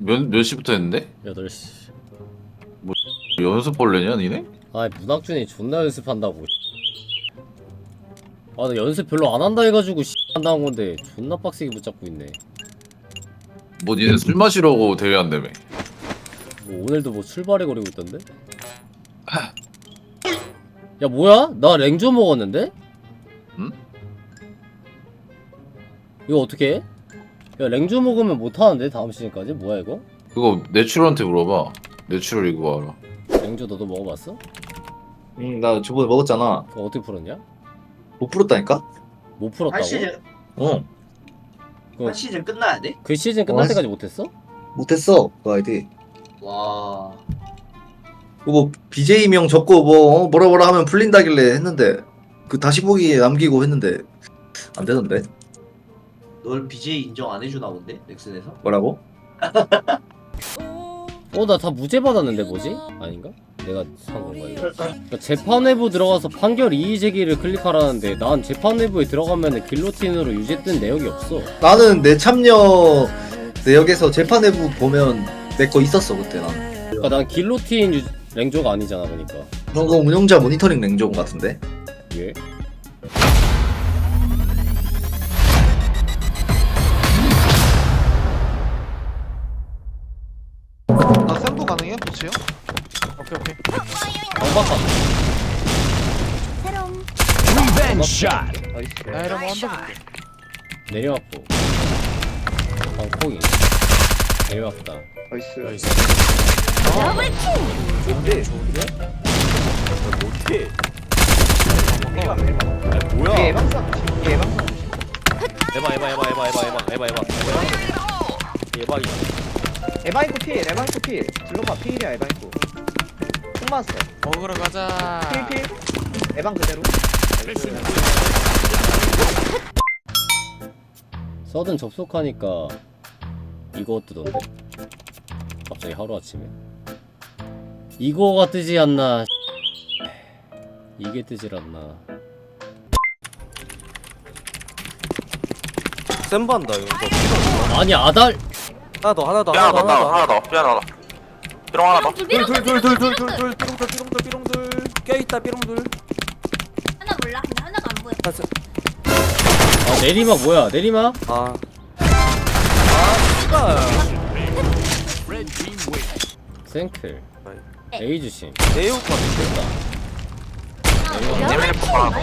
몇, 몇 시부터 했는데? 8시 연습 벌레냐 니네? 아 문학준이 존나 연습한다고 아나 연습 별로 안 한다 해가지고 한다는 건데 존나 빡세게 붙잡고 있네 뭐 니네 술 마시려고 대회한다며 뭐 오늘도 뭐 출발해 거리고 있던데? 야 뭐야? 나 랭조 먹었는데? 응? 이거 어떻게 해? 야 랭조 먹으면 못하는데 다음 시즌까지? 뭐야 이거? 그거 내추럴한테 물어봐 내추럴 이거 알아 랭조 너도 먹어봤어? 응, 나 저번에 먹었잖아. 그거 어떻게 풀었냐? 못 풀었다니까? 못 풀었다고? 한 시즌 어. 그- 한 시즌 끝나야 돼? 그 시즌 끝날 어, 때까지 못했어? 못했어, 그 아이디. 와 그거 뭐, BJ명 적고 뭐, 어, 뭐라 뭐라 하면 풀린다길래 했는데, 그 다시 보기에 남기고 했는데, 안 되던데? 널 BJ 인정 안 해주나 본데 넥슨에서? 뭐라고? 어 나 다 무죄 받았는데 뭐지? 아닌가? 내가 산 건가 이거? 그러니까 재판 외부 들어가서 판결 이의 제기를 클릭하라는데 난 재판 외부에 들어가면 길로틴으로 유죄 뜬 내역이 없어 나는 내 참여 내역에서 재판 내부 보면 내 거 있었어, 그때 난. 그러니까 난 길로틴 유... 랭조가 아니잖아 그러니까 그런 거 운영자 모니터링 냉정 같은데? 예? 방박한 나이스 야 이러면 한다 내려왔고. 방폭이. 내려왔다. 나이스. 뭐야? 예방상 예방상 에바 에바 에바 에바 에바 에바 에바 에바. 에바 에바이코 필 에바이코 필. 질러봐 필이야 에바이코. 총 맞았어. 먹으러 가자. 필필 에방 그대로. 서든 접속하니까 이거 뜨던데? 갑자기 하루아침에? 이거가 뜨지 않나. 이게 뜨질 않나. 센반다 이거. 아니 아달! 하나 더 하나 더 하나 하나 더더 하나 더. 하나 더 삐안 하나 더. 삐롱 하나 더. 둘둘둘둘둘둘둘 삐롱들 삐롱들 삐롱들 껴 있다 삐롱들. 하나 몰라? 근데 하나가 안 보여. 아 내리막 뭐야 내리막 아. 아 생클 네. A 주심 씨발. 에이오가 됐다. 예민해 폭 하나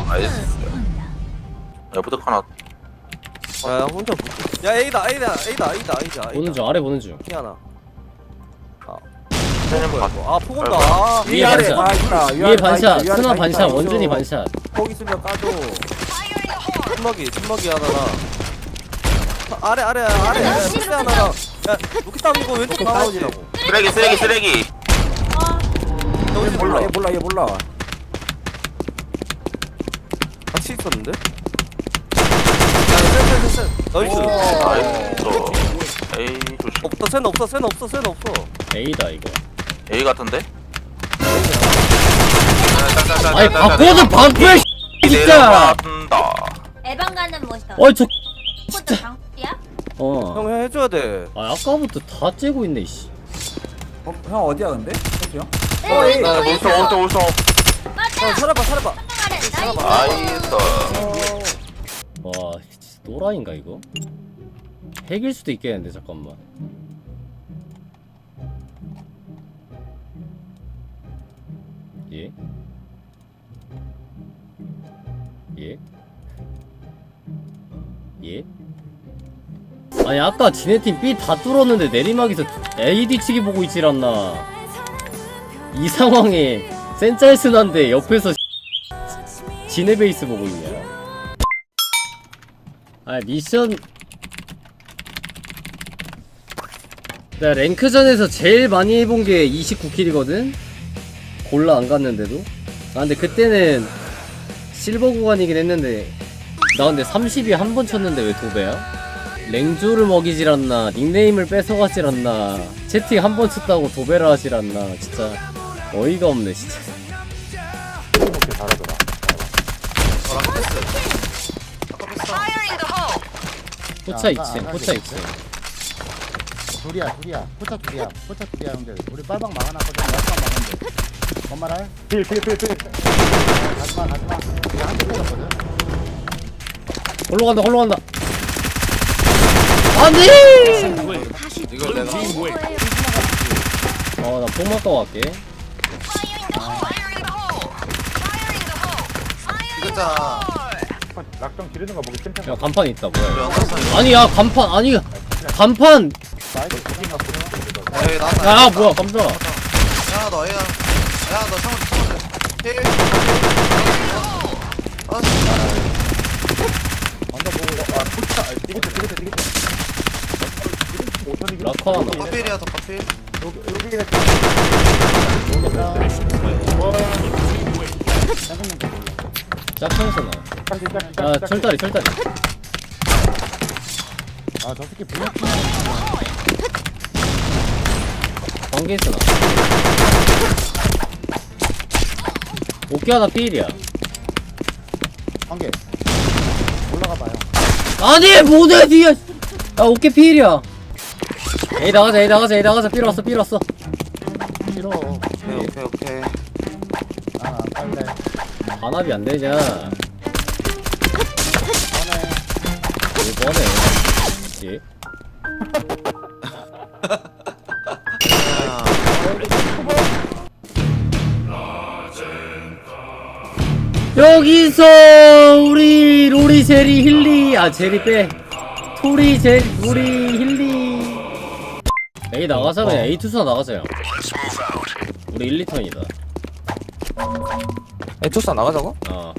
야 부득 하나 야 혼자 못. 야 A다 A다 A다 A다 A다. 보는 중 아래 보는 중 피 하나. 세는 거아 포건다. 아, 위에 반샷 위에 반샷 스나 반샷 원준이 반샷 거기 있으면 까줘. 침먹이 침먹이 하나랑. 아, 아래 아래 아래 실세 하나랑. 야 로켓 이거 왼쪽 나오지라고. 쓰레기 쓰레기 쓰레기 여기 몰라 얘 몰라 얘 몰라. 같이 있었는데? 나이스. 나이스 에이 조심 없어 센 없어 센 없어 센 없어. A다 이거 A 같은데? 아니 바꿔도 방패 진짜 내려간다 에방 가는 멋이다. 어이 저 진짜? 어. 형 해줘야 돼. 아 아까부터 다 째고 있네 씨. 형 어디야 근데? 형? 네, 나 울성 있어. 울성 울성 형 살아봐 살아봐. 아래 나이스. 와 진짜 또라이인가 이거? 핵일 수도 있겠는데 잠깐만 예? 예? 예? 아니 아까 지네팀 B 다 뚫었는데 내리막에서 AD 치기 보고 있질 않나 이 상황에 센짤스난데 옆에서 지네 베이스 보고 있냐 아 미션 나 랭크전에서 제일 많이 해본 게 29킬이거든? 골라 안 갔는데도? 아 근데 그때는 실버 구간이긴 했는데. 나 근데 30이 한 번 쳤는데 왜 두 배야? 랭조를 먹이질 않나 닉네임을 뺏어가질 않나 채팅 한 번 쳤다고 도배를 하질 않나 진짜 어이가 없네 진짜. 포차 2층 포차 2층 둘이야 둘이야. 포차 둘이야. 포차 둘이야. 형들 우리 빨방 막아놨거든. 약간 막았는데 엄마랄 필필필필. 가지마 가지마. 내가 한대 때렸거든. 골로 간다 골로 간다. 안돼! 이걸 내가 어나 폭만 까고 갈게. 이거자. 낙정 지르는 거 보기 챔피언 야 간판 있다 뭐야. 이거. 아니 야 간판 아니 간판! 나왔다. 야 뭐야 깜짝아. 야너 애야 야너 창문 창문. 힐 아, 먼저 보고 아 포차 디귿자 디귿자 오천이 라커 하나 커필이야 더 커필. 여기 몰라 짝창선아 짝짝 야 짝짝 철다리 철다리. 아저 새끼 분명 관계있으나 오케 하나 삐일이야. 한 개 올라가 봐요. 아니 뭐대 뒤에 야 오케 삐일이야. 에이 나가자 에이 나가자 에이 나가자. 삐러 왔어 삐러 왔어. 싫어 오케이 오케이 오케이. 아안 빨래 반합이 안 되냐. 꺼내 이번에. 예? 여기서 우리 로리 제리 힐리 아 제리 빼. 토리 제리 우리 힐리. A 나가자 그냥 A 투수나 나가자요. 우리 1, 2턴이다. 에 투사 나가자고? 어.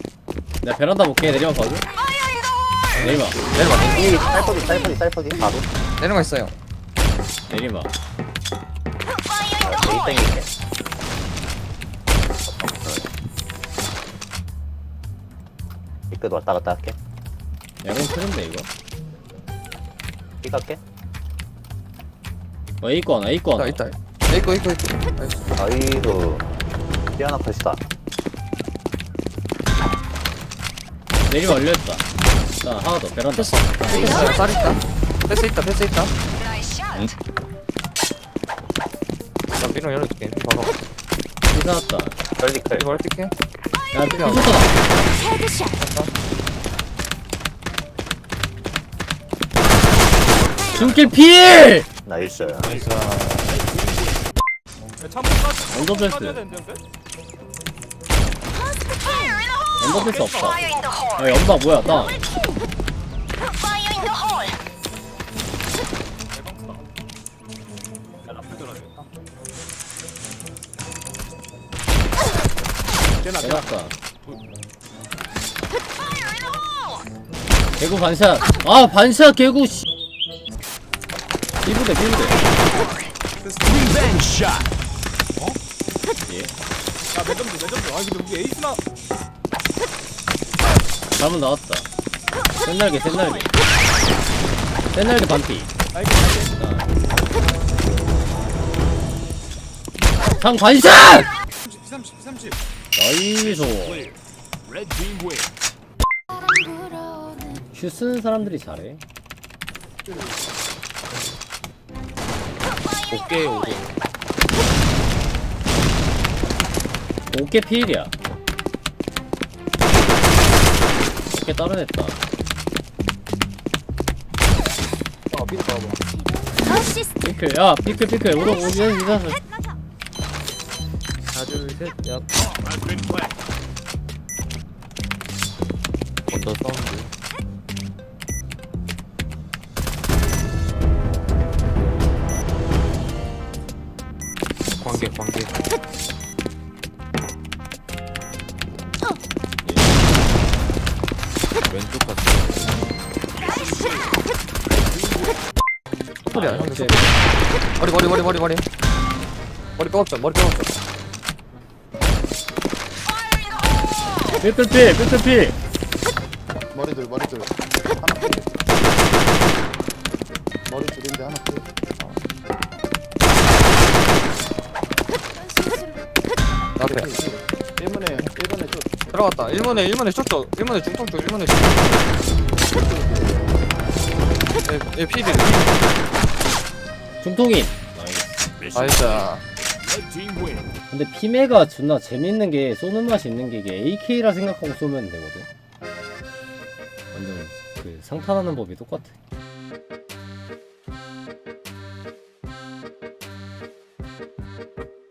내가 베란다 볼게. 내리막 봐줘. 내리막. 쌀퍼기 쌀퍼기 쌀퍼기. 바로 거 있어요. 내리막. 데이땡일게 이끝 왔다 갔다 할게. 야공 트는데 이거. 삐 갈게. 어 A 거 하나 A 거 하나 있다. 이거 이거 이거. 아이고. 삐 하나 컷이다. 내리막 올려있다. 자 하나 더 베란다. 패스 쌀 있다. 패스 있다. 패스 있다. 나 삐롱 열어줄게. 봐봐. 피사났다. 빨리 클 이거 야 피쇼다 중길 필! 나이스. 언더패스. 언더패스 없다. 야 연바 뭐야 나 해놨다. 개구 반샷. 아 반샷 개구 씨. 비부대 비부대. 예. 잘못 나왔다. 센날개 센날개. 센날개 반피. 상 반샷 나이스 슛 쓰는 사람들이 잘해. 오케이 오케이 오케 필이야. 오케 따로냈다. 피클. 야 피클 피클. 우로 오면 이사 하나 둘 셋 야 언더 사운드? 관계 관계. 왼쪽 갔어 소리야 아, 형들. 머리 머리 머리 머리 머리. 머리 빼었죠 머리 빼었죠 삐뚤필 삐뚤필 머리들 머리들. 하나 필 머리 둘인데 하나 필 앞에. 1문에 1문에 좀 들어갔다. 1문에 1문에 쳤죠 1문에 중통 쪽 1문에 중통 얘 필이 중통이. 나이스 근데 피메가 존나 재밌는 게 쏘는 맛이 있는 게 이게 AK라 생각하고 쏘면 되거든. 완전 그 상탄하는 법이 똑같아